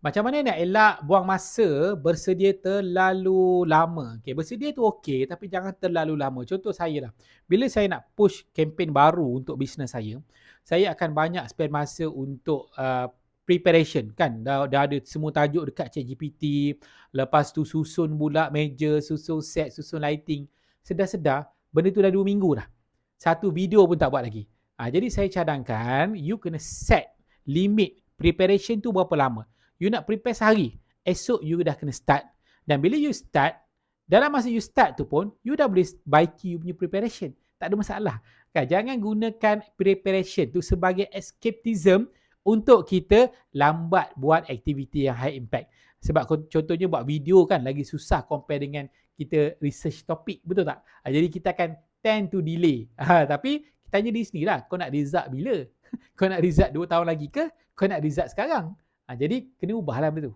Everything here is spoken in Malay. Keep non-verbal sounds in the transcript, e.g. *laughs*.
Macam mana nak elak buang masa bersedia terlalu lama? Okay, bersedia tu okey tapi jangan terlalu lama. Contoh saya lah. Bila saya nak push kempen baru untuk bisnes saya, saya akan banyak spend masa untuk uh, preparation kan. Dah, dah ada semua tajuk dekat ChatGPT. Lepas tu susun pula meja, susun set, susun lighting. Sedar-sedar benda tu dah dua minggu dah. Satu video pun tak buat lagi. Ha, jadi saya cadangkan you kena set limit preparation tu berapa lama. You nak prepare sehari. Esok you dah kena start. Dan bila you start, dalam masa you start tu pun, you dah boleh baiki you punya preparation. Tak ada masalah. Kan? Jangan gunakan preparation tu sebagai escapism untuk kita lambat buat aktiviti yang high impact. Sebab contohnya buat video kan lagi susah compare dengan kita research topik. Betul tak? Ha, jadi kita akan tend to delay. Ha, *laughs* tapi tanya di sini lah. Kau nak result bila? *laughs* Kau nak result 2 tahun lagi ke? Kau nak result sekarang? Ha, jadi kena ubahlah benda tu.